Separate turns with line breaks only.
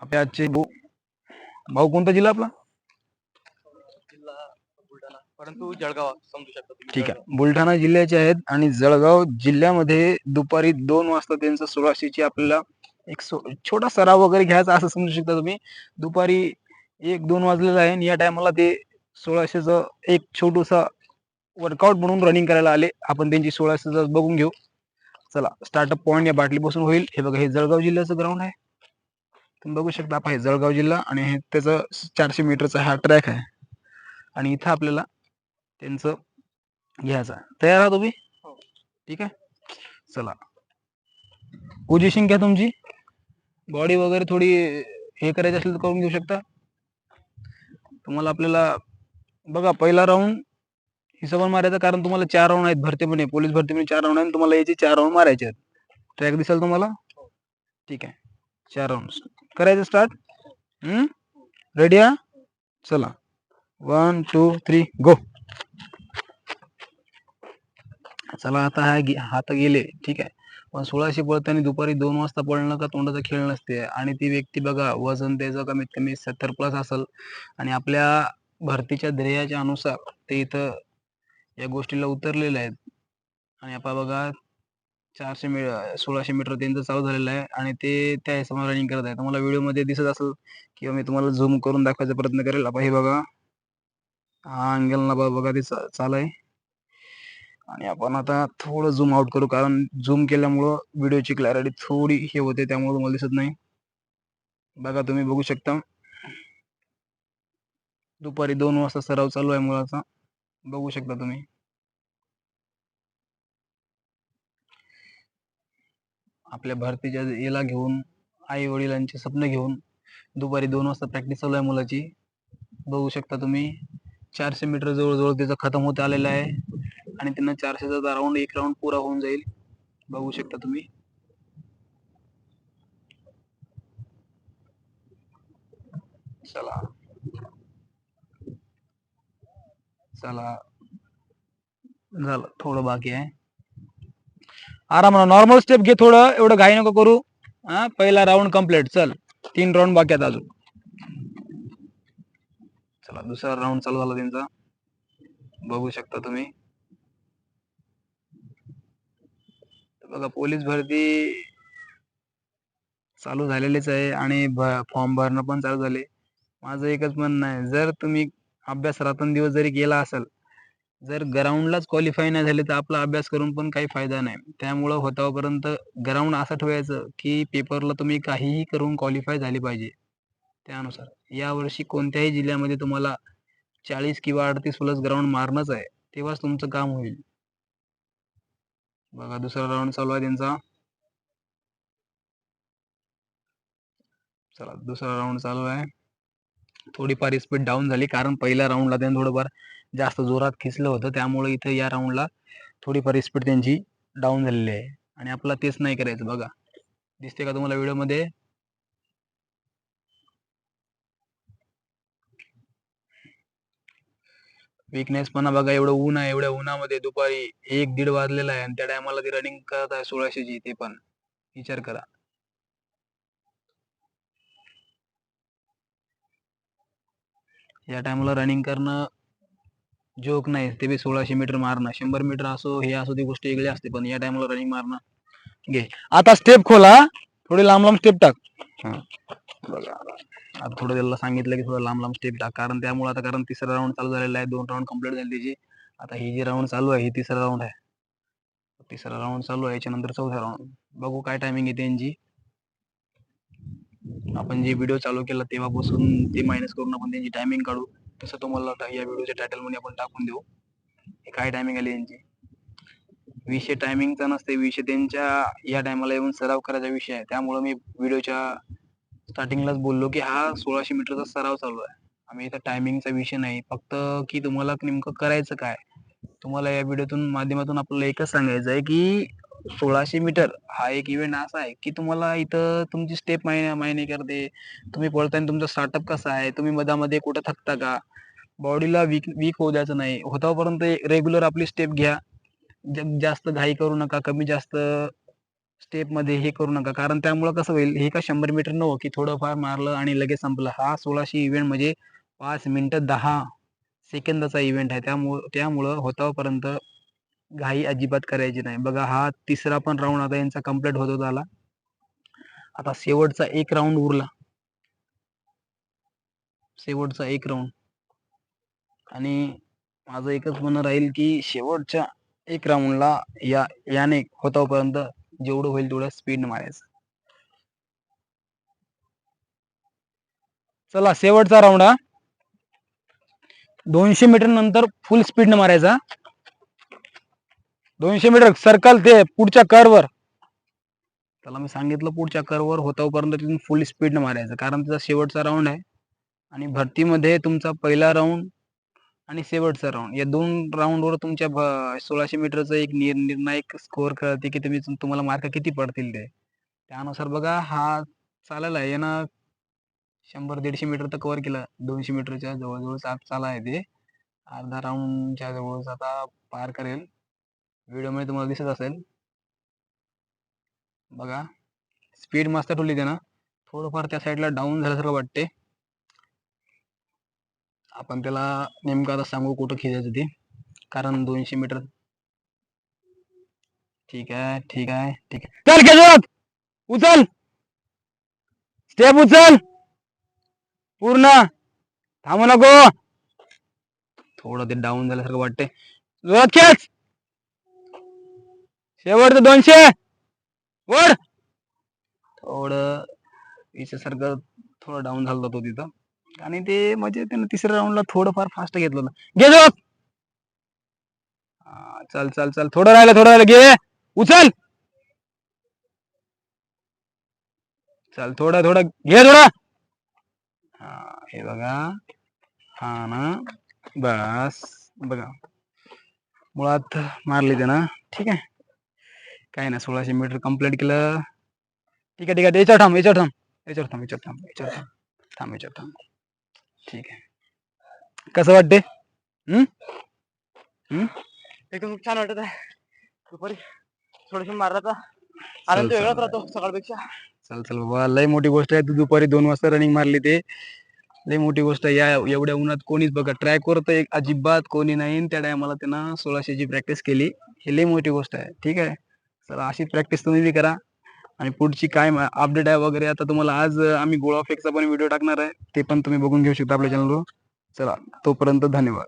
आपल्या आजचे भाऊ भाऊ कोणता जिल्हा आपला?
परंतु जळगाव समजू शकता
ठीक आहे. बुलढाणा जिल्ह्याचे आहेत आणि जळगाव जिल्ह्यामध्ये दुपारी दोन वाजता त्यांचा सोळाशेची आपल्याला एक छोटा सराव वगैरे घ्यायचा असं समजू शकता तुम्ही. दुपारी एक दोन वाजलेला आहे आणि या टायमाला ते सोळाशेचं एक छोटूसा वर्कआउट म्हणून रनिंग करायला आले. आपण त्यांची सोळाशेचं बघून घेऊ. चला स्टार्टअप पॉईंट या बाटलीपासून होईल. हे बघा हे जळगाव जिल्ह्याचं ग्राउंड आहे. तुम्ही बघू शकता आपण हे जळगाव जिल्हा आणि हे त्याचं चारशे मीटरचा हा ट्रॅक आहे. आणि इथं आपल्याला त्यांचं घ्यायचा तयार आहात तुम्ही
हो.
ठीक आहे? चला. पोझिशन घ्या तुमची. बॉडी वगैरे थोडी हे करायची असेल तर करून घेऊ शकता. तुम्हाला आपल्याला बघा पहिला राऊंड हिशोबाने मारायचा कारण तुम्हाला चार राऊंड आहेत. भरतीमध्ये पोलीस भरतीमध्ये चार राऊंड आहेत. तुम्हाला याचे चार राऊंड मारायचे आहेत. ट्रॅक दिसेल तुम्हाला? ठीक आहे. चार राऊंड करायचं स्टार्ट हम्म? रेडी आहे चला. वन टू थ्री गो चला आता हा हात गेले. ठीक आहे. पण सोळाशे पळताना दुपारी दोन वाजता पळणं का तोंडाचा खेळ नसते. आणि ती व्यक्ती बघा वजन त्याचं कमीत कमी सत्तर प्लस असेल. आणि आपल्या भरतीच्या ध्येयाच्या अनुसार ते इथं या गोष्टीला उतरलेले आहेत. आणि आपण बघा चारशे मी सोळाशे मीटर त्यांचं चालू झालेलं आहे आणि ते त्या हिशोबाने रनिंग करत आहे. तुम्हाला व्हिडिओमध्ये दिसत असेल किंवा मी तुम्हाला झूम करून दाखवायचा प्रयत्न करेल. आपण हे बघा. हा अँगल ना बघा ते चा- चालू आहे. आणि आपण आता थोडं झूम आउट करू कारण झूम केल्यामुळं व्हिडिओची क्लॅरिटी थोडी हे होते त्यामुळे तुम्हाला दिसत नाही. बघा तुम्ही बघू शकता. दुपारी दोन वाजता सराव चालू आहे मुलाचा बघू शकता तुम्ही. आपल्या भारतीच्या याला घेऊन आई वडिलांचे स्वप्न घेऊन दुपारी दोन वाजता प्रॅक्टिस चालू आहे मुलाची. बघू शकता तुम्ही चारशे मीटर जवळजवळ त्याचा खतम होत आलेला आहे. आणि त्यांना चारशेचा राऊंड एक राऊंड पुरा होऊन जाईल. बघू शकता तुम्ही. चला. चला. झालं. थोडं बाकी आहे. आराम नॉर्मल स्टेप घे थोडं एवढं घाई नको करू. हा पहिला राऊंड कंप्लीट चल तीन राऊंड बाकी आहेत अजून. चला दुसरा राऊंड चालू झाला त्यांचा. बघू शकता तुम्ही. बघा पोलीस भरती चालू झालेलीच आहे आणि फॉर्म भरणं पण चालू झाले. माझं एकच म्हणणं आहे जर तुम्ही अभ्यास रातन दिवस जरी केला असेल जर ग्राउंडलाच क्वालिफाय नाही झाले तर आपला अभ्यास करून पण काही फायदा नाही. त्यामुळं होतापर्यंत ग्राउंड असं ठेवायचं की पेपरला तुम्ही काहीही करून क्वालिफाय झाले पाहिजे. त्यानुसार. यावर्षी कोणत्याही जिल्ह्यामध्ये तुम्हाला चाळीस किंवा अडतीस प्लस ग्राउंड मारणंच आहे तेव्हाच तुमचं काम होईल. बघा दुसरा राऊंड चालू आहे त्यांचा. चला दुसरा राऊंड चालू आहे. थोडीफार स्पीड डाऊन झाली कारण पहिल्या राऊंडला त्यांनी थोडंफार जास्त जोरात खिचलं होतं. त्यामुळे इथं या राऊंडला थोडीफार स्पीड त्यांची डाऊन झालेली आहे. आणि आपला तेच नाही करायचं बघा. दिसते का तुम्हाला व्हिडिओमध्ये विकनेस पण बघा एवढं ऊन आहे एवढ्या उन्हामध्ये दुपारी एक दीड वाजलेला आहे आणि त्या टायमाला ती रनिंग करत आहे सोळाशेची ते पण. विचार करा. या टायमाला रनिंग करणं जोक नाही ते बी सोळाशे मीटर मारणं शंभर मीटर असो हे असो ती गोष्ट वेगळी असते पण या टायमाला रनिंग मारणं घे. आता स्टेप खोला थोडी लांब लांब स्टेप टाक. बघा आता थोडं त्याला सांगितलं की थोडं लांब लांब स्टेप टाक. कारण त्यामुळे आता कारण तिसरा राऊंड चालू झालेला आहे दोन राऊंड कंप्लीट झाली त्याची. आता ही जी राऊंड चालू आहे ही तिसरा राऊंड आहे. तिसरा राऊंड चालू आहे याच्यानंतर चौथा राऊंड बघू काय टायमिंग येते यांची आपण जे व्हिडिओ चालू केला तेव्हापासून ते मायनस करून आपण त्यांची टायमिंग काढू. तसं तुम्हाला या व्हिडिओच्या टायटलमध्ये आपण टाकून देऊ. हे काय टायमिंग आली यांची? विषय टायमिंगचा नसते विषय त्यांच्या या टायमाला येऊन सराव करायचा विषय आहे. त्यामुळे मी व्हिडिओच्या स्टार्टिंगलाच बोललो की हा सोळाशे मीटरचा सराव चालू आहे. आम्ही इथं टायमिंगचा विषय नाही. फक्त की तुम्हाला नेमकं करायचं काय? तुम्हाला या व्हिडिओतून माध्यमातून आपल्याला एकच सांगायचं आहे की सोळाशे मीटर हा एक इव्हेंट असा आहे की तुम्हाला इथं तुमची स्टेप मायने मायने करते. तुम्ही पळताना तुमचा स्टार्टअप कसा आहे? तुम्ही मधामध्ये कुठं थकता का? बॉडीला वीक वीक होऊ द्यायचं नाही. होतापर्यंत रेग्युलर आपली स्टेप घ्या. जास्त घाई करू नका. कमी जास्त स्टेपमध्ये हे करू नका. कारण त्यामुळं कसं होईल हे का शंभर मीटर नव्हतं हो की थोडंफार मारलं आणि लगेच संपलं. हा सोळाशे इव्हेंट म्हणजे पाच मिनिटं दहा सेकंदाचा इव्हेंट आहे. त्यामुळं त्यामुळं होतापर्यंत घाई अजिबात करायची नाही. बघा हा तिसरा पण राऊंड आता यांचा कंप्लीट होत होत आला. आता शेवटचा एक राऊंड उरला. शेवटचा एक राऊंड आणि माझं एकच म्हणणं राहील की शेवटच्या एक राऊंडला या याने होतापर्यंत जेवढं होईल तेवढं स्पीड मारायचं. चला शेवटचा राऊंड हा. दोनशे मीटर नंतर फुल स्पीड मारायचा. दोनशे मीटर सर्कल ते पुढच्या करवर त्याला मी सांगितलं पुढच्या करवर होतापर्यंत तिथून फुल स्पीडनं मारायचं. कारण त्याचा शेवटचा राऊंड आहे. आणि भरतीमध्ये तुमचा पहिला राऊंड आणि शेवटचा राऊंड या दोन राऊंडवर तुमच्या सोळाशे मीटरचं एक निर निर्णायक स्कोअर कळते की तुम्ही तुम्हाला मार्क किती पडतील ते. त्यानुसार बघा हा चालेला आहे. यानं शंभर दीडशे मीटर तर कव्हर केलं. दोनशे मीटरच्या जवळजवळ चा चाला आहे ते. अर्धा राऊंडच्या जवळ आता पार करेल. व्हिडिओमध्ये तुम्हाला दिसत असेल. बघा स्पीड मस्त ठेवली त्यानं थोडंफार त्या साईडला डाऊन झाल्यासारखं वाटते. आपण त्याला नेमकं आता सांगू कुठं खेळायचं ते. कारण दोनशे मीटर ठीक आहे ठीक आहे ठीक आहे. चल खेळत उचल! स्टेप उचल! पूर्ण! थांबू नको! थोडं ते डाऊन झाल्यासारखं वाटते. जोरात खेच! शेवटचं दोनशे. वर थोडं याच्यासारखं थोडं डाऊन झालं होतं तिथं. आणि ते म्हणजे त्यानं तिसऱ्या राऊंडला थोडंफार फास्ट घेतलं होतं. घे. हा, चल चल चल. थोडं राहिलं थोडं राहिलं. घे. उचल. चल थोडं थोडं. घे थोडं हा हे बघा. हा ना. बस. बघा. मुळात मारली त्यानं. ठीक आहे. काय ना सोळाशे मीटर कंप्लीट केलं. ठीक आहे ठीक आहे याच्यावर थांब याच्यावर थांब. याच्यावर थांब याच्यावर थांब याच्यावर थांब. थांब याच्यावर थांब. ठीक आहे. कसं वाटते
एकदम खूप छान वाटत आहे. दुपारी थोडस मारला आनंद वेगळाच. राहतो सकाळपेक्षा.
चल चल बाबा. लय मोठी गोष्ट आहे. तू दुपारी दोन वाजता रनिंग मारली ते. लय मोठी गोष्ट आहे. या एवढ्या उन्हात कोणीच बघा ट्रॅकवर तर एक अजिबात कोणी नाही. त्या टायमाला त्यानं सोळाशेची प्रॅक्टिस केली. ही लय मोठी गोष्ट आहे. ठीक आहे? चला अशी प्रॅक्टिस तुम्ही बी करा. आणि पुढची काय अपडेट आहे वगैरे आता तुम्हाला आज आम्ही गोळा फेकचा पण व्हिडिओ टाकणार आहे. ते पण तुम्ही बघून घेऊ शकता आपल्या चॅनलवर चला तोपर्यंत धन्यवाद.